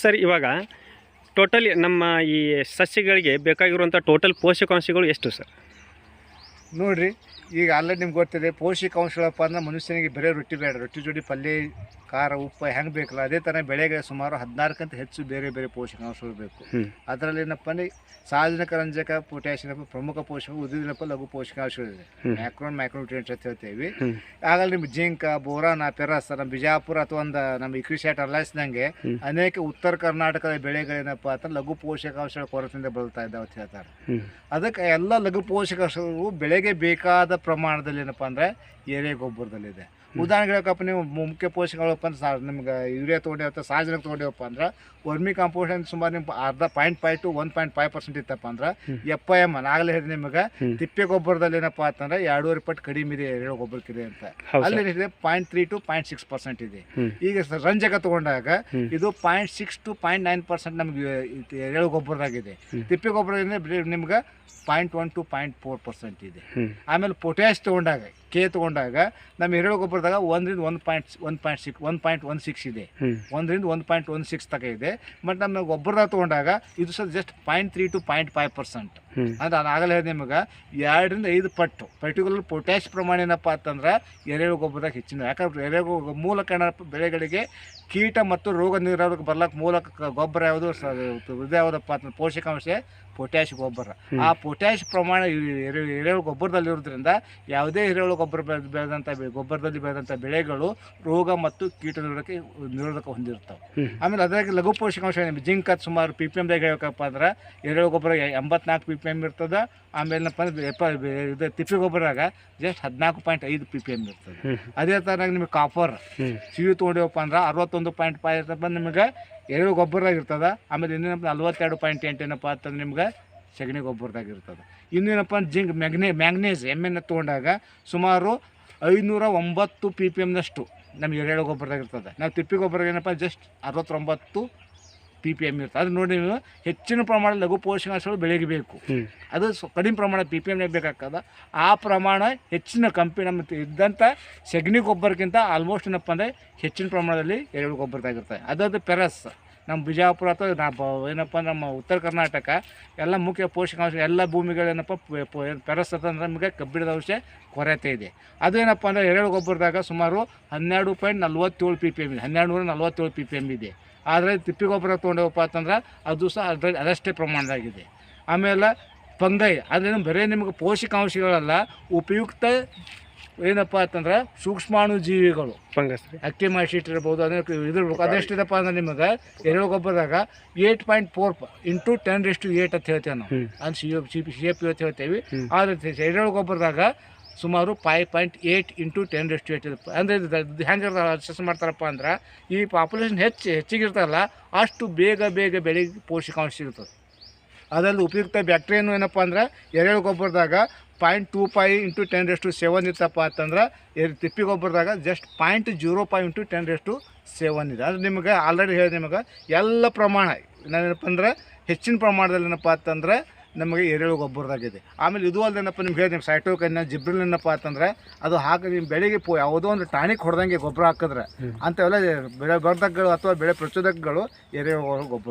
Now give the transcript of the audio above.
Sir, ಇವಾಗ totally ನಮ್ಮ ಈ ಸಸ್ಯಗಳಿಗೆ ಬೇಕಾಗಿರುವಂಥ ಟೋಟಲ್ ಪೋಷಕಾಂಶಗಳು ಎಷ್ಟು, ಸರ್? ನೋಡಿರಿ, ಈಗ ಆಲ್ರೆಡಿ ನಿಮ್ಗೆ ಗೊತ್ತಿದೆ, ಪೋಷಕಾಂಶಗಳಪ್ಪ ಅಂದ್ರೆ ಮನುಷ್ಯನಿಗೆ ಬರೀ ರೊಟ್ಟಿ ಬೇಡ, ರೊಟ್ಟಿ ಜೋಡಿ ಪಲ್ಯ ಖಾರ ಉಪ್ಪು ಹೆಂಗೆ ಬೇಕಲ್ಲ ಅದೇ ಥರ ಬೆಳೆಗೆ ಸುಮಾರು ಹದಿನಾರಕ್ಕಿಂತ ಹೆಚ್ಚು ಬೇರೆ ಬೇರೆ ಪೋಷಕಾಂಶಗಳು ಬೇಕು. ಅದರಲ್ಲಿ ಏನಪ್ಪ ಅಂದ್ರೆ ಸಾರ್ವಜನಿಕ ರಂಜಕ ಪೊಟ್ಯಾಷಿಯಂ ಪ್ರಮುಖ ಪೋಷಕ ಉದ್ದಿನಪ್ಪ ಲಘು ಪೋಷಕಾಂಶಗಳಿದೆ. ಮ್ಯಾಕ್ರೋನ್ ಮ್ಯಾಕ್ರೋನ್ಯೂಟ್ರಿಯೆಂಟ್ಸ್ ಅಂತ ಹೇಳ್ತೇವೆ. ಆಗಲ್ಲಿ ನಿಮ್ಗೆ ಜಿಂಕ ಬೋರಾನ ಪೆರಸ್ ನಮ್ಮ ಬಿಜಾಪುರ ಅಥವಾ ಒಂದು ನಮ್ಮ ಇಕ್ರಿಶಾಟ್ ಅಲ್ಲಾಯಿಸಿದಂಗೆ ಅನೇಕ ಉತ್ತರ ಕರ್ನಾಟಕದ ಬೆಳೆಗಳೇನಪ್ಪ ಅಂತ ಲಘು ಪೋಷಕಾಂಶಗಳ ಕೊರತೆಯಿಂದ ಬರ್ತಾ ಇದ್ದಾವೆ ಅಂತ ಹೇಳ್ತಾರೆ. ಅದಕ್ಕೆ ಎಲ್ಲ ಲಘು ಪೋಷಕಾಂಶಗಳು ಬೆಳೆಗೆ ಬೇಕಾದ ಪ್ರಮಾಣದಲ್ಲಿ ಏನಪ್ಪ ಅಂದರೆ ಎರೆ ಗೊಬ್ಬರದಲ್ಲಿದೆ. ಉದಾಹರಣೆಗೆ ಹೇಳಕ್ಕಪ್ಪ ನೀವು ಮುಖ್ಯ ಪೋಷಕಗಳಪ್ಪ ಅಂದ್ರೆ ಸಾ ನಿಮ್ಗೆ ಯೂರಿಯಾ ತೊಗೊಂಡಿವತ್ತ ಸಾರ್ವಜನಿಕ ತೊಗೊಂಡಿವಪ್ಪ ಅಂದ್ರೆ ವರ್ಮಿ ಕಾಂಪೋಸ್ಟ್ ಅಂತ ಸುಮಾರು ನಿಮ್ಮ ಅರ್ಧ point five to one point five percent ಇತ್ತಪ್ಪ ಅಂದ್ರೆ. ಎಪ್ಪ ಎಂ ಆಗಲೇ ಹೇಳಿ ನಿಮಗೆ. ತಿಪ್ಪೆ ಗೊಬ್ಬರದಲ್ಲಿ ಏನಪ್ಪ ಅಂತಂದ್ರೆ ಎರಡೂವರೆ ಪಟ್ಟು ಕಡಿಮೆ ಇದೆ ಎರೆಹುಳು ಗೊಬ್ಬರಕ್ಕಿದೆ ಅಂತ. ಅಲ್ಲಿ ಏನಿದೆ point three to point six percent ಇದೆ. ಈಗ ರಂಜಕ ತಗೊಂಡಾಗ ಇದು point six to point nine percent ನಮ್ಗೆ ಎರಡು ಗೊಬ್ಬರದಾಗಿದೆ. ತಿಪ್ಪೆ ಗೊಬ್ಬರದಿಂದ ನಿಮ್ಗೆ point one to point four percent ಇದೆ. ಆಮೇಲೆ ಪೊಟ್ಯಾಶ್ ತೊಗೊಂಡಾಗ ಕೆ ತಗೊಂಡಾಗ ನಮ್ಮ ಎರಡು ಗೊಬ್ಬರದಾಗ ಒಂದರಿಂದ ಒಂದು ಪಾಯಿಂಟ್ ಒಂದು ಪಾಯಿಂಟ್ ಸಿಕ್ಸ್ ಒಂದು ಪಾಯಿಂಟ್ ಒನ್ ಸಿಕ್ಸ್ ಇದೆ. ಒಂದರಿಂದ ಒಂದು ಪಾಯಿಂಟ್ ಒನ್ ಸಿಕ್ಸ್ ತಗ ಇದೆ. ಬಟ್ ನಮ್ಮ ಗೊಬ್ಬರದಾಗ ತೊಗೊಂಡಾಗ ಇದು ಸಹ just point three to point five percent ಅಂದ್ರೆ ನಾನು ಆಗಲೇ ಹೇಳಿದೆ ನಿಮಗೆ ಎರಡರಿಂದ ಐದು ಪಟ್ಟು ಪರ್ಟಿಕ್ಯುಲರ್ ಪೊಟ್ಯಾಶ್ ಪ್ರಮಾಣ ಏನಪ್ಪ ಅಂತಂದ್ರೆ ಎರೆಹುಳು ಗೊಬ್ಬರದಾಗ ಹೆಚ್ಚಿನ. ಯಾಕಂದ್ರೆ ಎರೆಹುಳು ಮೂಲಕ ಏನಪ್ಪ ಬೆಳೆಗಳಿಗೆ ಕೀಟ ಮತ್ತು ರೋಗ ನಿರೋಧಕ ಬರ್ಲಕ್ಕೆ ಮೂಲಕ ಗೊಬ್ಬರ ಯಾವುದು? ಇದು ಯಾವುದಪ್ಪ ಅಂತಂದ್ರೆ ಪೋಷಕಾಂಶ ಪೊಟ್ಯಾಶ್ ಗೊಬ್ಬರ. ಆ ಪೊಟ್ಯಾಶ್ ಪ್ರಮಾಣ ಎರೆಹುಳು ಗೊಬ್ಬರದಲ್ಲಿ ಇರೋದ್ರಿಂದ ಯಾವುದೇ ಎರೆಹುಳು ಗೊಬ್ಬರ ಬೆಳೆದಂತ ಬೆಳೆದಂಥ ಗೊಬ್ಬರದಲ್ಲಿ ಬೆಳೆದಂಥ ಬೆಳೆಗಳು ರೋಗ ಮತ್ತು ಕೀಟ ನಿರೋಧಕ ನಿರೋಧಕ ಹೊಂದಿರ್ತವೆ ಆಮೇಲೆ ಅದ್ರಾಗ ಲಘು ಪೋಷಕಾಂಶ ಜಿಂಕ್ ಅದು ಸುಮಾರು ಪಿ ಪಿ ಎಮ್ದಾಗ ಹೇಳ್ಬೇಕಪ್ಪ ಅಂದ್ರೆ ಎರೆಹುಳು ಗೊಬ್ಬರ ಎಂಬತ್ನಾಲ್ಕು ಪಿ ಪಿ ಎಂ ಇರ್ತದೆ ಆಮೇಲೆ ಏನಪ್ಪ ಅಂದ್ರೆ ಎಪ್ಪ ಇದು ತಿಪ್ಪಿ ಗೊಬ್ಬರಾಗ ಜಸ್ಟ್ ಹದಿನಾಲ್ಕು ಪಾಯಿಂಟ್ ಐದು ಪಿ ಪಿ ಎಂ ಇರ್ತದೆ. ಅದೇ ಥರ ನಿಮಗೆ ಕಾಫರ್ ಸಿವಿ ತೊಗೊಂಡಿವಪ್ಪ ಅಂದ್ರೆ ಅರವತ್ತೊಂದು ಪಾಯಿಂಟ್ ಫೈವ್ ಇರ್ತಪ್ಪ ನಿಮಗೆ ಎರಡು ಗೊಬ್ಬರದಾಗ ಇರ್ತದೆ ಆಮೇಲೆ ಇನ್ನೇನಪ್ಪ ನಲ್ವತ್ತೆರಡು ಪಾಯಿಂಟ್ ಎಂಟು ಏನಪ್ಪ ಅಂತಂದ್ರೆ ನಿಮ್ಗೆ ಸಗಣಿ ಗೊಬ್ಬರದಾಗ ಇರ್ತದೆ. ಇನ್ನೇನಪ್ಪ ಅಂದ್ರೆ ಜಿಂಕ್ ಮ್ಯಾಗ್ನೆ ಮ್ಯಾಗ್ನೇಸ್ ಎಂ ಎನ್ ತೊಗೊಂಡಾಗ ಸುಮಾರು ಐನೂರ ಒಂಬತ್ತು ಪಿ ಪಿ ಎಮ್ನಷ್ಟು ನಮ್ಗೆ ಎರೆಹುಳು ಗೊಬ್ಬರದಾಗ ಇರ್ತದೆ. ನಾವು ತಿಪ್ಪಿ ಗೊಬ್ಬರ ಏನಪ್ಪ ಜಸ್ಟ್ ಅರವತ್ತೊಂಬತ್ತು ಪಿ ಪಿ ಎಂ ಇರ್ತದೆ ಅದು ನೋಡಿ ನೀವು ಹೆಚ್ಚಿನ ಪ್ರಮಾಣ ಲಘು ಪೋಷಕಾಂಶಗಳು ಬೆಳೆಗೆ ಬೇಕು ಅದು ಕಡಿಮೆ ಪ್ರಮಾಣ ಪಿ ಪಿ ಎಂ ಬೇಕಾಗ್ತದೆ. ಆ ಪ್ರಮಾಣ ಹೆಚ್ಚಿನ ಕಂಪಿ ನಮ್ಮ ಇದ್ದಂಥ ಸಗಣಿ ಗೊಬ್ಬರಕ್ಕಿಂತ ಆಲ್ಮೋಸ್ಟ್ ಏನಪ್ಪ ಅಂದರೆ ಹೆಚ್ಚಿನ ಪ್ರಮಾಣದಲ್ಲಿ ಎರೆಹುಳು ಗೊಬ್ಬರದಾಗಿರ್ತದೆ ಅದದು ಪೆರಸ್ ನಮ್ಮ ಬಿಜಾಪುರ ಅಥವಾ ಏನಪ್ಪ ಅಂದ್ರೆ ಏನಪ್ಪ ನಮ್ಮ ಉತ್ತರ ಕರ್ನಾಟಕ ಎಲ್ಲ ಮುಖ್ಯ ಪೋಷಕಾಂಶ ಎಲ್ಲ ಭೂಮಿಗಳೇನಪ್ಪ ಪೆರಸ್ ಅಂತಂದ್ರೆ ನಮಗೆ ಕಬ್ಬಿಣದ ಅಂಶ ಕೊರತೆ ಇದೆ. ಅದು ಏನಪ್ಪ ಅಂದರೆ ಎರೆಹುಳು ಗೊಬ್ಬರದಾಗ ಸುಮಾರು ಹನ್ನೆರಡು ಪಾಯಿಂಟ್ ನಲ್ವತ್ತೇಳು ಪಿ ಪಿ ಎಂ ಇದೆ. ಹನ್ನೆರಡು ನೂರ ನಲ್ವತ್ತೇಳು ಪಿ ಪಿ ಎಂ ಇದೆ. ಆದರೆ ತಿಪ್ಪಿ ಗೊಬ್ಬರ ತೊಗೊಂಡವಪ್ಪ ಅಂತಂದ್ರೆ ಅದು ಸಹ ಅದರಲ್ಲಿ ಅದಷ್ಟೇ ಪ್ರಮಾಣದಾಗಿದೆ. ಆಮೇಲೆ ಪಂಗೈ ಅದರಿಂದ ಬರೀ ನಿಮಗೆ ಪೋಷಕಾಂಶಗಳಲ್ಲ ಉಪಯುಕ್ತ ಏನಪ್ಪ ಅಂತಂದ್ರೆ ಸೂಕ್ಷ್ಮಾಣು ಜೀವಿಗಳು ಫಂಗಸ್. ಅಕ್ಕಿ ಮಾಶೀಟ್ ಇರ್ಬೋದು ಅದಕ್ಕೆ ಇದಿರ್ಬೇಕು ಅದೆಷ್ಟಿದಪ್ಪ ಅಂದ್ರೆ ನಿಮಗೆ ಎರೆಹುಳು ಗೊಬ್ಬರದಾಗ eight point four into ten rest eight ಅಂತ ಹೇಳ್ತೇವೆ ನಾವು. ಅದು C C P C A P ಅಂತ ಹೇಳ್ತೇವೆ. ಆದರೆ ಎರೆಹುಳು ಗೊಬ್ಬರದಾಗ ಸುಮಾರು five point eight into ten rest eight ಅಂದರೆ ಇದು ಹೆಂಗೆ ಅಸೆಸ್ ಮಾಡ್ತಾರಪ್ಪ ಅಂದ್ರೆ ಈ ಪಾಪ್ಯುಲೇಷನ್ ಹೆಚ್ಚು ಹೆಚ್ಚಿಗಿರ್ತಾರಲ್ಲ ಅಷ್ಟು ಬೇಗ ಬೇಗ ಬೆಳೆಗೆ ಪೋಷಕಾಂಶ ಸಿಗ್ತದೆ. ಅದರಲ್ಲಿ ಉಪಯುಕ್ತ ಬ್ಯಾಕ್ಟೀರಿಯಾನು ಏನಪ್ಪ ಅಂದ್ರೆ, ಎರೆಹುಳು ಗೊಬ್ಬರದಾಗ point two five into ten rest seven ಇತ್ತಪ್ಪ ಅಂತಂದ್ರೆ ತಿಪ್ಪಿ ಗೊಬ್ಬರದಾಗ just point zero five into ten rest seven ಇದೆ. ಅದು ನಿಮಗೆ ಆಲ್ರೆಡಿ ಹೇಳಿದೆ ನಿಮಗೆ, ಎಲ್ಲ ಪ್ರಮಾಣ. ನಾವೇನಪ್ಪ ಅಂದ್ರೆ, ಹೆಚ್ಚಿನ ಪ್ರಮಾಣದಲ್ಲಿ ಏನಪ್ಪ ಅಂತಂದ್ರೆ ನಮಗೆ ಎರೆಹುಳು ಗೊಬ್ಬರದಾಗಿದೆ ಆಮೇಲೆ ಇದು ಅಲ್ಲದೇನಪ್ಪ ನಿಮ್ಗೆ ಹೇಳಿ ನಿಮ್ಮ ಸೈಟೋಕನ್ನ ಜಿಬ್ರಲ್ ಏನಪ್ಪ ಅಂತಂದ್ರೆ ಅದು ಹಾಕಿ ನಿಮ್ಮ ಬೆಳೆಗೆ ಪೋ ಯಾವುದೋ ಒಂದು ಟಾನಿಕ್ ಹೊಡೆದಂಗೆ ಗೊಬ್ಬರ ಹಾಕಿದ್ರೆ. ಅಂಥವೆಲ್ಲ ಬೆಳೆ ವರ್ಧಕಗಳು ಅಥವಾ ಬೆಳೆ ಪ್ರಚೋದಕಗಳು ಎರೆಹುಳು ಗೊಬ್ಬರ